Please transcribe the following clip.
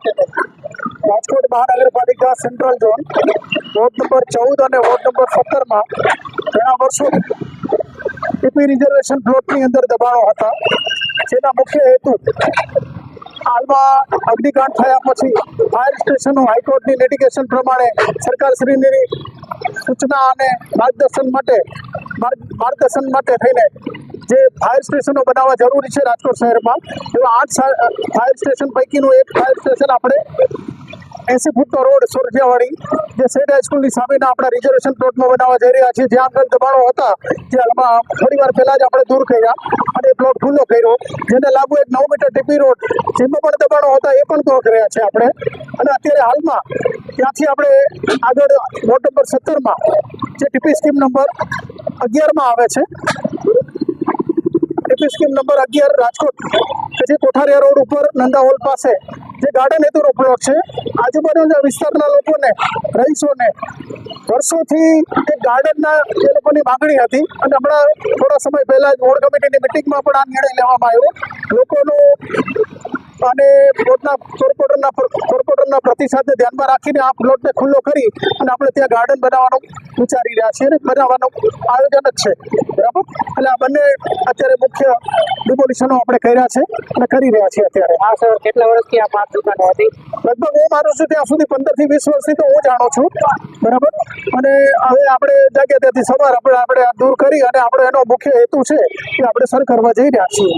રાજકોટ મહાનગરપાલિકા central zone ward number ચૌદ અને વોર્ડ નંબર સત્તરમાં ઘણા વર્ષો ટીપી રિઝર્વેશન પ્લોટની અંદર દબાણો હતા. જેના મુખ્ય હેતુ હાલમાં અગ્નિકાંડ થયા પછી ફાયર સ્ટેશનો હાઈકોર્ટની લિટિગેશન પ્રમાણે સરકારશ્રીની સૂચના અને માર્ગદર્શન માટે માર્ગદર્શન માટે થઈને જે ફાયર સ્ટેશનો બનાવવા જરૂરી છે રાજકોટ શહેરમાં, એવા આઠ ફાયર સ્ટેશન પૈકીનું એક ફાયર સ્ટેશન આપણે એસી ફૂટનો રોડ સુરજિયાવાડી, જે સેટ હાઈસ્કૂલની સામેના આપણા રિઝર્વેશન પ્લોટમાં બનાવવા જઈ રહ્યા છીએ. જ્યાં આગળ દબાણો હતા, જે હાલમાં થોડી વાર પહેલાં જ આપણે દૂર કર્યા અને એ પ્લોટ ખુલ્લો કર્યો, જેને લાગુ એક નવ મીટર ટીપી રોડ, જેમાં પણ દબાણો હતા, એ પણ દૂર કર્યા છે આપણે. અને અત્યારે હાલમાં, ત્યાંથી આપણે આગળ વોર્ડ નંબર સત્તરમાં, જે ટીપી સ્કીમ નંબર અગિયારમાં આવે છે ટીપી સ્કીમ નંબર અગિયાર રાજકોટ કે જે કોઠારિયા રોડ ઉપર નંદા હોલ પાસે, જે ગાર્ડન હેતુનો પ્લોટ છે. આજુબાજુના વિસ્તારના લોકોને, રહીશોને, વર્ષોથી એ ગાર્ડનના એ લોકોની માગણી હતી અને હમણાં થોડા સમય પહેલાં જ બોર્ડ કમિટીની મિટિંગમાં પણ આ નિર્ણય લેવામાં આવ્યો. લોકોનો અને બોર્ડના કોર્પોરેટરના કોર્પોરેટરના પ્રતિસાદને ધ્યાનમાં રાખીને આ પ્લોટને ખુલ્લો કરી અને આપણે ત્યાં ગાર્ડન બનાવવાનું વિચારી રહ્યા છીએ અને બનાવવાનું આયોજન જ છે. બરાબર? એટલે આ બંને અત્યારે મુખ્ય ડિમોલિશનો આપણે કર્યા છે અને કરી રહ્યા છીએ અત્યારે. હા સર કેટલા વર્ષથી આ પાંચ દુકાનો હતી? લગભગ હું માનું છું ત્યાં સુધી પંદરથી વીસ વર્ષથી તો હું જાણું છું. બરાબર? અને હવે આપણે જાગ્યા ત્યાંથી સવાર આપણે આપણે દૂર કરી અને આપણો એનો મુખ્ય હેતુ છે કે આપણે સર કરવા જઈ રહ્યા છીએ.